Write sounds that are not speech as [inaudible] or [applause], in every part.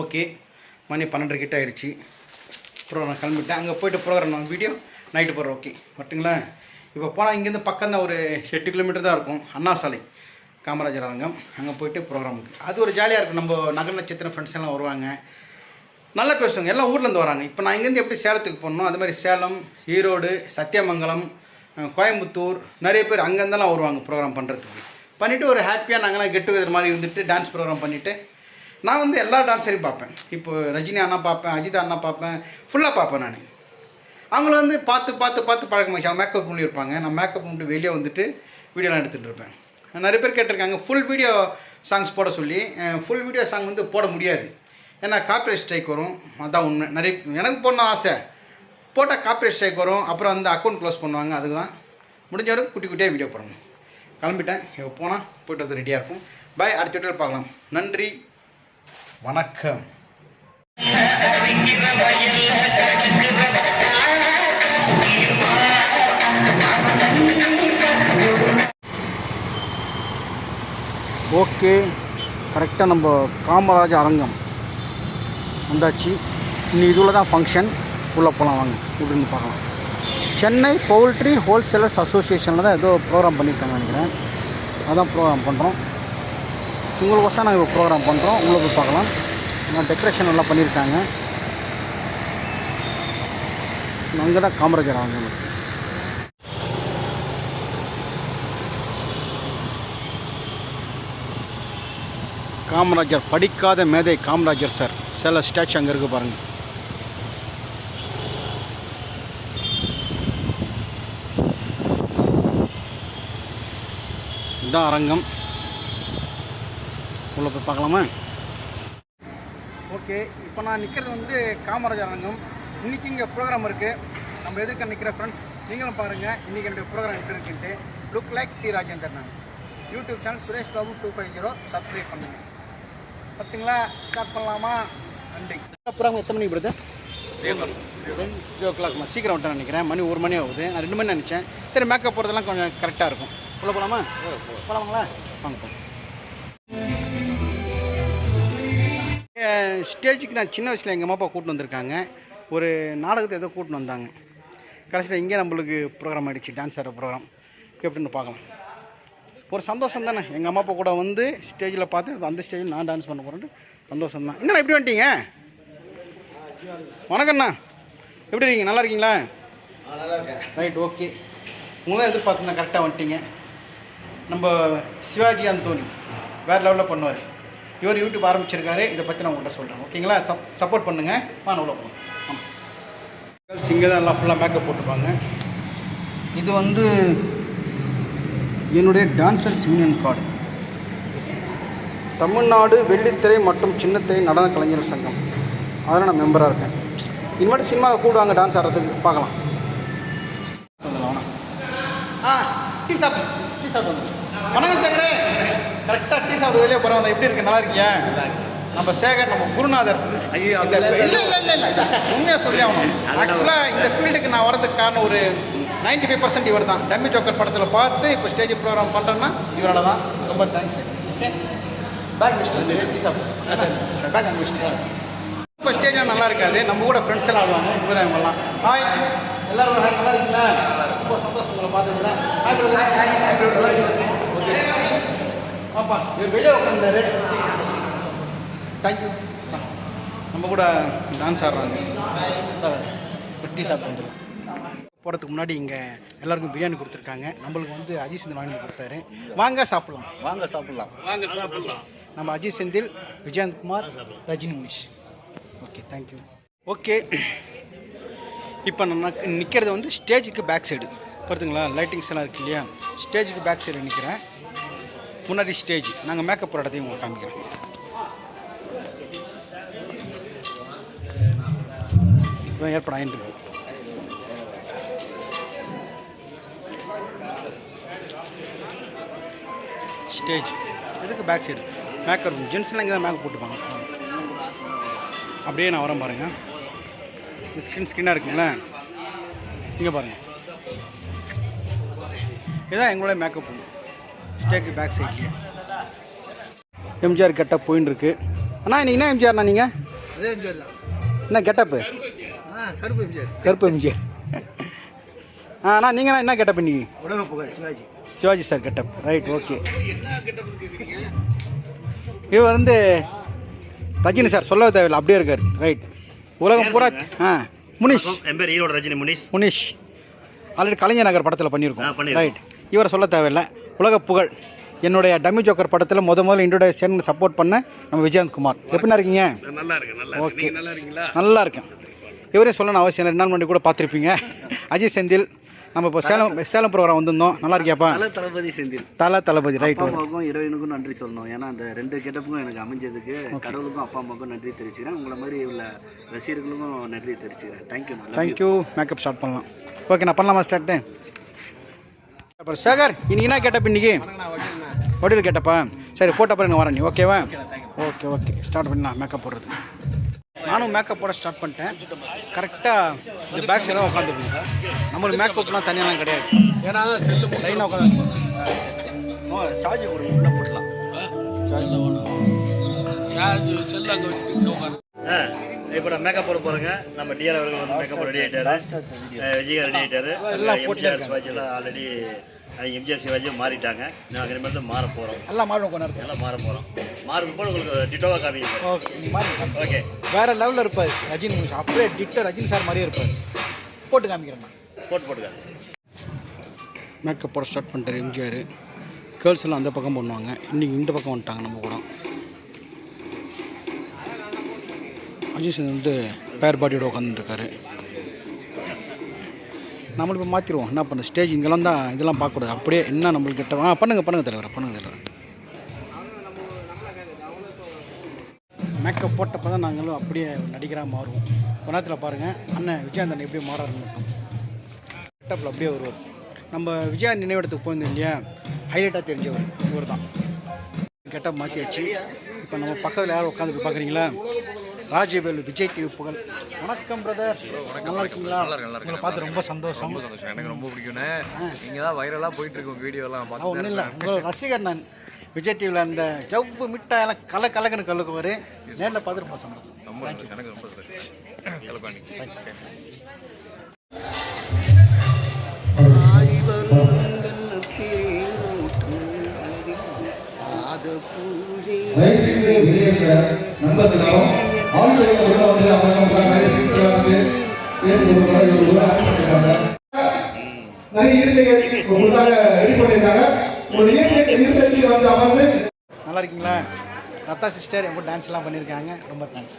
Okay மணி பன்னெண்டு கிட்ட ஆயிடுச்சு. அப்புறம் நான் கிளம்பிட்டேன். அங்கே போயிட்டு ப்ரோக்ராம் நான் வீடியோ நைட்டு போகிறேன் ஓகே வரட்டுங்களா? இப்போ போனால் இங்கேருந்து பக்கம் தான் ஒரு எட்டு கிலோமீட்டர் தான் இருக்கும். அண்ணா சாலை காமராஜர் அரங்கம். அங்கே போயிட்டு ப்ரோக்ராமுக்கு அது ஒரு ஜாலியாக இருக்கும். நம்ம நகர நட்சத்திரம் ஃப்ரெண்ட்ஸ் எல்லாம் வருவாங்க. நல்லா பேசுவாங்க எல்லாம் ஊர்லேருந்து வராங்க. இப்போ நான் இங்கேருந்து எப்படி சேலத்துக்கு போகணும் அது மாதிரி சேலம் ஈரோடு சத்தியமங்கலம் கோயம்புத்தூர் நிறைய பேர் அங்கேருந்தெல்லாம் வருவாங்க ப்ரோக்ராம் பண்ணுறதுக்கு பண்ணிவிட்டு ஒரு ஹாப்பியாக நாங்களாம் கெட் டுகெதர் மாதிரி இருந்துட்டு டான்ஸ் ப்ரோக்ராம் பண்ணிவிட்டு நான் வந்து எல்லா டான்ஸரையும் பார்ப்பேன். இப்போ ரஜினி அண்ணா பார்ப்பேன் அஜித் அண்ணா பார்ப்பேன் ஃபுல்லாக பார்ப்பேன் நான். அவங்கள வந்து பார்த்து பார்த்து பார்த்து பழக்கமாச்சு அவங்க மேக்கப் பண்ணியிருப்பாங்க நான் மேக்கப் பண்ணிட்டு வெளியே வந்துட்டு வீடியோலாம் எடுத்துகிட்டு இருப்பேன். நிறைய பேர் கேட்டிருக்காங்க ஃபுல் வீடியோ சாங்ஸ் போட சொல்லி ஃபுல் வீடியோ சாங் வந்து போட முடியாது. ஏன்னா காப்பிரைட் ஸ்ட்ரைக் வரும். அதான் உண்மை. நிறைய எனக்கு போடணும் ஆசை. போட்டால் காப்பிரைட் ஸ்ட்ரைக் வரும். அப்புறம் வந்து அக்கௌண்ட் க்ளோஸ் பண்ணுவாங்க. அதுக்கு தான் முடிஞ்ச வரைக்கும் குட்டி குட்டியாக வீடியோ பண்ணணும் கிளம்பிட்டேன். இப்போ போனால் போய்ட்டு வந்து ரெடியாக இருக்கும். பாய் அடுத்த வீடியோவில் பார்க்கலாம். நன்றி. வணக்கம். ஓகே. கரெக்டாக நம்ம காமராஜ் அரங்கம். வந்தாச்சு. இன்னும் இதுவில் தான் ஃபங்க்ஷன் உள்ளே போகலாம் வாங்க. இப்படின்னு பார்க்கலாம். சென்னை பவுல்ட்ரி ஹோல்சேலர்ஸ் அசோசியேஷனில் தான் ஏதோ ப்ரோக்ராம் பண்ணியிருக்காங்க நினைக்கிறேன். அதான் ப்ரோக்ராம் பண்ணுறோம் உங்களுக்கோசம் நாங்கள் இப்போ ப்ரோக்ராம் பண்ணுறோம் உங்களுக்கு போய் பார்க்கலாம். நான் டெக்கரேஷன் நல்லா பண்ணியிருக்காங்க அங்கே தான் காமராஜர் அரங்கம் காமராஜர் படிக்காத மேதை காமராஜர் சார். சில ஸ்டாச்சு அங்கே இருக்கு பாருங்க. இதுதான் அரங்கம். உள்ள போய் பார்க்கலாமா? ஓகே இப்போ நான் நிற்கிறது வந்து காமராஜர் அரங்கம். இன்றைக்கி இங்கே ப்ரோக்ராம் இருக்குது நம்ம எதிர்க்க நிற்கிற ஃப்ரெண்ட்ஸ் நீங்களும் பாருங்கள் இன்றைக்கி என்னுடைய ப்ரோக்ராம் எப்படி இருக்குன்ட்டு. லுக் லைக் டி ராஜேந்தர் நான் YouTube channel Suresh Babu two five zero subscribe பண்ணுங்கள் பார்த்தீங்களா ஸ்டார்ட் பண்ணலாமா? நன்றி. ப்ரோக்ராம் எத்தனை மணிக்கு பிரதர் டூ ஓ கிளாக் சீக்கிரம் விட்டேன் நினைக்கிறேன். மணி ஒரு மணி ஆகுது. நான் ரெண்டு மணி நினச்சேன். சரி மேக்கப் போடுறதெல்லாம் கொஞ்சம் கரெக்டாக இருக்கும். உள்ள போகலாமா போகலாமாங்களா வாங்க ஸ்டேஜுக்கு நான் சின்ன வயசில் எங்கள் அம்மா அப்பா கூட்டின்னு வந்திருக்காங்க. ஒரு நாடகத்தை ஏதோ கூட்டின்னு வந்தாங்க. கடைசியில் இங்கே நம்மளுக்கு ப்ரோக்ராம் ஆகிடுச்சு டான்ஸ் ஆடுற ப்ரோக்ராம் எப்படின்னு பார்க்கலாம். ஒரு சந்தோஷம் தானே எங்கள் அம்மா அப்பா கூட வந்து ஸ்டேஜில் பார்த்து அந்த ஸ்டேஜில் நான் டான்ஸ் பண்ண போகிறேன்ட்டு சந்தோஷம் தான் என்ன எப்படி வந்துட்டீங்க? வணக்கண்ணா எப்படி இருக்கீங்க? நல்லா இருக்கீங்களா? ரைட் ஓகே உங்களை தான் எதிர்பார்த்துருந்தேன் கரெக்டாக வந்துட்டீங்க. நம்ம சிவாஜி அந்தோனி வேறு லெவலில் பண்ணுவார். இவர் யூடியூப் ஆரம்பிச்சிருக்காரு. இதை பற்றி நான் உங்கள்கிட்ட சொல்கிறேன் ஓகேங்களா சப் சப்போர்ட் பண்ணுங்கள் நான் உள்ள போகலாம் ஆமாம் கேர்ள்ஸ் இங்கே தான் எல்லாம் ஃபுல்லாக மேக்கப் போட்டுப்பாங்க இது வந்து என்னுடைய டான்சர்ஸ் யூனியன் கார்டு தமிழ்நாடு வெள்ளித்திரை மற்றும் சின்னத்திரை நடன கலைஞர் சங்கம். அதில் நான் மெம்பராக இருக்கேன். இனிமேட்டு சினிமாவை கூடுவாங்க டான்ஸ் ஆடுறதுக்கு. பார்க்கலாம். ஆ டீ சாப்பிடு. டீ சாப்பிட்டு வந்து வணக்கம் சேகரே கரெக்டாக டீ சாப்பிட்டு வெளியே போகிறவங்க எப்படி இருக்கு? நல்லா இருக்கியா? நம்ம சேகர் நம்ம குருநாதர். ஐயோ இல்லை இல்லை இல்லை இல்லை. உண்மையாக சொல்லி ஆகணும். ஆக்சுவலாக இந்த ஃபீல்டுக்கு நான் வரதுக்கு காரணம் ஒரு 95% ஃபைவ் பர்சன்ட் இவர் தான். டம்மி ஜோக்கர் படத்தில் பார்த்து இப்போ ஸ்டேஜ் ப்ரோக்ராம் பண்ணுறேன்னா இவரால தான் ரொம்ப தேங்க்ஸ் தேங்க்ஸ் பேக் வச்சுட்டு டீ சாப்பிட்டு பேக் அங்கே வச்சுட்டு இப்போ ஸ்டேஜ்லாம் நல்லா இருக்காது. நம்ம கூட ஃப்ரெண்ட்ஸ் எல்லாம் ஆடுவாங்க. இப்போ தான் இவங்கெல்லாம். ஹாய் எல்லாரும் நல்லா இருக்கீங்களா? ரொம்ப சந்தோஷம் உங்களை பார்த்ததுல. Hi brother hi hi brother பாப்பா இவர் வெளியே உட்காந்தாரு தேங்க்யூ நம்ம கூட டான்ஸ் ஆடுறாங்க. டீ சாப்பிட்டு வந்துடும் போகிறதுக்கு முன்னாடி இங்கே எல்லாருக்கும் பிரியாணி கொடுத்துருக்காங்க. நம்மளுக்கு வந்து அஜித் செந்தில் வாங்கி கொடுத்தாரு. வாங்க சாப்பிடலாம். வாங்க சாப்பிடலாம். வாங்க சாப்பிடலாம். நம்ம Ajith Senthil Vijayanthkumar Rajini Munish. Okay thank you okay இப்போ நான் நிற்கிறது வந்து ஸ்டேஜுக்கு பேக் சைடு பார்த்துங்களா லைட்டிங்ஸ் எல்லாம் இருக்கு இல்லையா? ஸ்டேஜுக்கு பேக் சைடு நிற்கிறேன் முன்னாடி ஸ்டேஜ் நாங்கள் மேக்கப் போகிற இடத்தையும் உங்களுக்கு காமிக்கிறோம் இப்போ ஏற்பாடு ஆகிட்டு ஸ்டேஜ் இதுக்கு பேக் சைடு மேக்கப் ஜென்ஸ்லாம் இங்கே தான் மேக்கப் போட்டுப்பாங்க. அப்படியே நான் வரேன் பாருங்கள் இந்த ஸ்கின் ஸ்கின்னாக இருக்குங்களா? இங்கே பாருங்கள் இதுதான் எங்களுடைய மேக்கப் ஸ்டேக்கு பேக் சைட்லேயே எம்ஜிஆர் கெட்டப் போயின்னு இருக்கு. அண்ணா இன்னைக்கு என்ன எம்ஜிஆர்ண்ணா நீங்கள் அதே எம்ஜிஆர் தான். என்ன கெட்டப்பு கருப்பு எம்ஜிஆர் கருப்பு எம்ஜிஆர் அண்ணா நீங்கள் என்ன கெட்டப் இன்னைக்கு உடனே Pugazh Sivaji. Sivaji sir getup right okay இவர் வந்து ரஜினி சார் சொல்ல தேவையில்லை அப்படியே இருக்கார் ரைட் உலகம் பூரா ஆ முனிஷ். என் பேர் ஈரோடு ரஜினி முனிஷ். முனிஷ். ஆல்ரெடி கலைஞர் நகர் படத்தில் பண்ணியிருக்கோம். ரைட் இவரை சொல்ல தேவையில்லை. உலக புகழ். என்னுடைய டம்மி ஜோக்கர் படத்தில் முத முதல்ல இன்ட்ரோடக்ஷன் சப்போர்ட் பண்ண நம்ம விஜயந்த் குமார். எப்படின்னா இருக்கீங்க? நல்லா இருக்கு நல்லா ஓகே நல்லா இருக்கீங்களா? நல்லா இருக்கேன். இவரே சொல்லணும் அவசியம் ரெண்டு நாள் முன்னாடி கூட பார்த்துருப்பீங்க. [laughs] அஜய் செந்தில் நம்ம இப்போ சேலம் சேலம் ப்ரோக்ராம் வந்திருந்தோம். நல்லா இருக்கியாப்பா? தல தளபதி செந்தில். தலை தளபதி ரைட் அப்பா அம்மாவுக்கும் இறைவனுக்கும் நன்றி சொல்லணும். ஏன்னா அந்த ரெண்டு கெட்டப்புக்கும் எனக்கு அமைஞ்சதுக்கு கடவுளுக்கும் அப்பா அம்மாவுக்கும் நன்றி தெரிவிச்சுக்கிறேன். உங்களை மாதிரி உள்ள ரசிகர்களுக்கும் நன்றி தெரிவிச்சுக்கிறேன். Thank you thank you makeup start பண்ணலாம். ஓகே நான் பண்ணலாமா ஸ்டார்ட்டு அப்புறம் சேகர் இன்னைக்கு என்ன கேட்டப்ப இன்னைக்கு? வடிவில் கேட்டப்பா. சரி போட்ட அப்புறம் நான் வரேன் நீ ஓகேவா ஓகே ஓகே ஸ்டார்ட் பண்ணி நான் மேக்கப் போடுறது. நானும் மேக்கப் போட ஸ்டார்ட் பண்ணிட்டேன். கரெக்டாக இந்த பேக் சைடாக உட்காந்துருக்கேன் நம்மளுக்கு மேக்கப்லாம் தனியாலாம் கிடையாது. ஏன்னா செல்லு லைனாக உட்காந்து சார்ஜ் கொடுங்க உள்ள போட்டலாம். சார்ஜ் செல்ல அங்கே வச்சுட்டு இங்கே உட்காந்து இப்போ நான் மேக்கப் போட போகிறேங்க நம்ம டிஆர் அவர்கள் வந்து மேக்கப் ரெடி ஆகிட்டாரு விஜய் ரெடி சிவாஜி எல்லாம் ஆல்ரெடி எம்ஜிஆர் சிவாஜி மாறிட்டாங்க. நாங்கள் இனிமேல் தான் மாற போகிறோம் எல்லாம் மாறும் கொஞ்ச நேரத்தில். எல்லாம் மாற போகிறோம் மாறும் போது உங்களுக்கு டிட்டோவாக காமிங்க. ஓகே நீ மாறி ஓகே. வேற லெவலில் இருப்பார் ரஜினி அப்படியே டிட்டர் ரஜினி சார் மாதிரியே இருப்பார். போட்டு காமிக்கிறேன் நான் போட்டு போட்டுக்க மேக்கப் போட ஸ்டார்ட் பண்ணிட்டாரு எம்ஜிஆர். கேர்ள்ஸ் எல்லாம் அந்த பக்கம் பண்ணுவாங்க. இன்றைக்கி இந்த பக்கம் வந்துட்டாங்க நம்ம கூட. அஜய் சேன் வந்து பேர் பாடியோட உட்காந்துருக்காரு நம்மளும் இப்போ மாற்றிடுவோம் என்ன பண்ண ஸ்டேஜ் இங்கெல்லாம் தான் இதெல்லாம் பார்க்கக்கூடாது. அப்படியே என்ன நம்மளுக்கு கிட்ட ஆ பண்ணுங்கள் பண்ணுங்கள் தலைவர் பண்ணுங்கள் தலைவர். மேக்கப் போட்டப்போ தான் நாங்களும் அப்படியே நடிகராக மாறுவோம். கொஞ்ச நேரத்தில் பாருங்கள் அண்ணன் விஜயாந்தன் எப்படி மாறாருன்னு மட்டும் கெட்டப்பில் அப்படியே வருவார். நம்ம விஜயா நினைவிடத்துக்கு போயிருந்தோம் இல்லையா? ஹைலைட்டாக தெரிஞ்சவர் இவர் தான் கெட்டப் மாற்றியாச்சு இப்போ நம்ம பக்கத்தில் யாரும் உட்காந்து பார்க்குறீங்களா? ராஜவேலு விஜய் டிவி புகழ். வணக்கம் பிரதர் நல்லா இருக்கீங்களா? உங்களை பார்த்து ரொம்ப சந்தோஷம். சந்தோஷம். எனக்கு ரொம்ப பிடிக்கும்ண்ணே நீங்க தான் வைரலா போயிட்டு இருக்கும் வீடியோ எல்லாம். பார்த்து ஒன்றும் இல்லை. உங்களோட ரசிகர் நான். விஜய் டிவியில் அந்த ஜவ்வு மிட்டாயெல்லாம் கல கலக்குன்னு கலக்குவார். நேரில் பார்த்து ரொம்ப சந்தோஷம். ரொம்ப சந்தோஷம். எனக்கு ரொம்ப சந்தோஷம். தயவுசெய்து வெளியேற்ற நண்பர்களாலும் ஆளுநர்கள் வந்து அவங்க கூட ஆக்ட் பண்ணிருக்காங்க நிறைய இயற்கை உங்களுக்காக ரெடி பண்ணியிருக்காங்க ஒரு இயற்கை வந்து அமர்ந்து நல்லா இருக்கீங்களா? லதா சிஸ்டர் என் கூட டான்ஸ் எல்லாம் பண்ணியிருக்காங்க. ரொம்ப தேங்க்ஸ்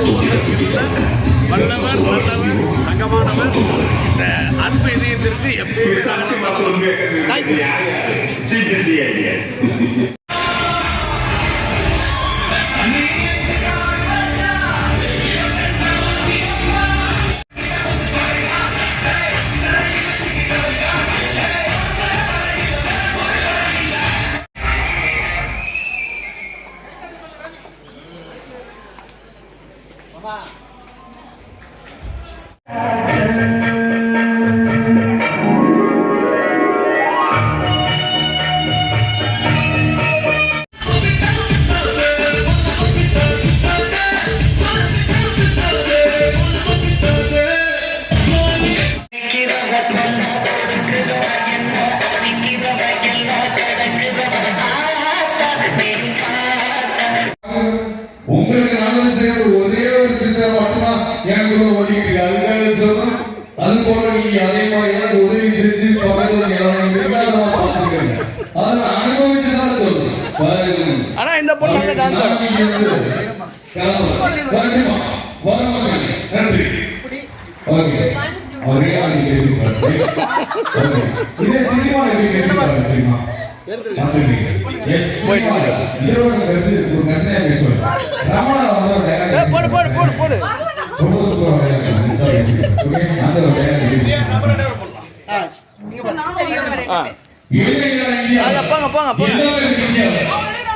கூப்பிட்டு உபசரிக்கின்ற வல்லவர் நல்லவர் தங்கமானவர். இந்த அன்பு இதயத்திற்கு எப்போது உங்களுக்கு நானும் வரட்டுமா? வரமா? நன்றி. ஓகே. இதே சினிமா எப்படி தெரியுமா? போடு போடு போடு போடு. போங்க போங்க போங்க.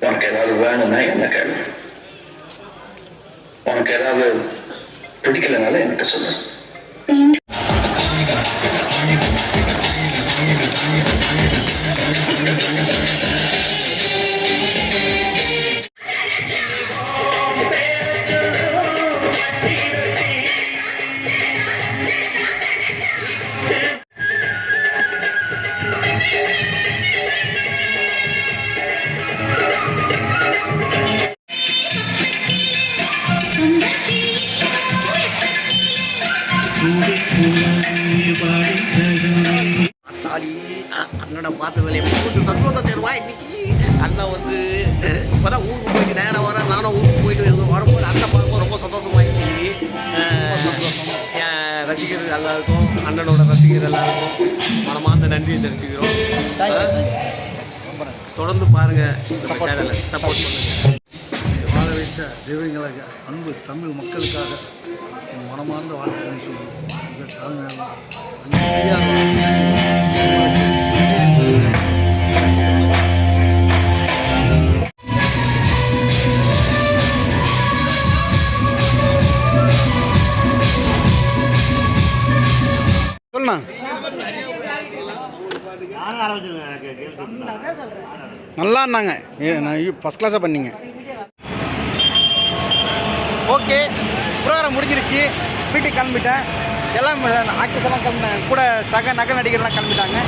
உனக்கு ஏதாவது வேணும்னா என்ன கேளு உனக்கு ஏதாவது பிடிக்கலனால என்கிட்ட சொல்லு பார்த்ததுல எப்படி சந்தோஷத்தை தருவா இன்னைக்கு அண்ணன் வந்து அஹ், இப்பதான் ஊருக்கு போயிட்டு நேரம் வர நானும் ஊருக்கு போயிட்டு வரும்போது அண்ணன் பார்க்கும்போது ரொம்ப சந்தோஷமாயிடுச்சு இன்னைக்கு. என் ரசிகர்கள் எல்லாருக்கும் அண்ணனோட ரசிகர் எல்லாருக்கும் மனமார்ந்த நன்றியை தெரிவிச்சுக்கிறோம். தொடர்ந்து பாருங்க நம்ம சேனலை சப்போர்ட் பண்ணுங்க. வாழ வைத்த தெய்வங்களுக்கு அன்பு தமிழ் மக்களுக்காக மனமார்ந்த வாழ்த்துக்களை சொல்லுவோம் மிக தாழ்மையாக ஆரம்பிச்சிருக்கேன் நல்லா இருந்தாங்க. ஃபஸ்ட் கிளாஸாக பண்ணீங்க. ஓகே ப்ரோக்ராம் முடிஞ்சிருச்சு. வீட்டுக்கு கிளம்பிட்டேன். எல்லாம் ஆக்டர்ஸ் எல்லாம் கிளம்பிட்டேன் கூட சக நகை நடிகர்லாம் கிளம்பிட்டாங்க.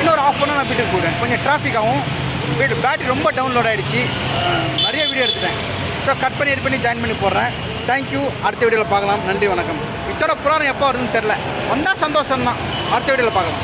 இன்னொரு ஆஃப் அன் நான் வீட்டுக்கு போயிட்டேன் கொஞ்சம் டிராஃபிக் ஆகும். வீட்டு பேட்டரி ரொம்ப டவுன்லோட் ஆகிடுச்சு நிறைய வீடியோ எடுத்துட்டேன். ஸோ கட் பண்ணி எட் பண்ணி ஜாயின் பண்ணி போடுறேன். தேங்க்யூ அடுத்த வீடியோவில் பார்க்கலாம். நன்றி வணக்கம். இதோட புராணம் எப்போ வருதுன்னு தெரில. வந்தால் சந்தோஷம் தான் அடுத்த வீடியோவில் பார்க்கலாம்.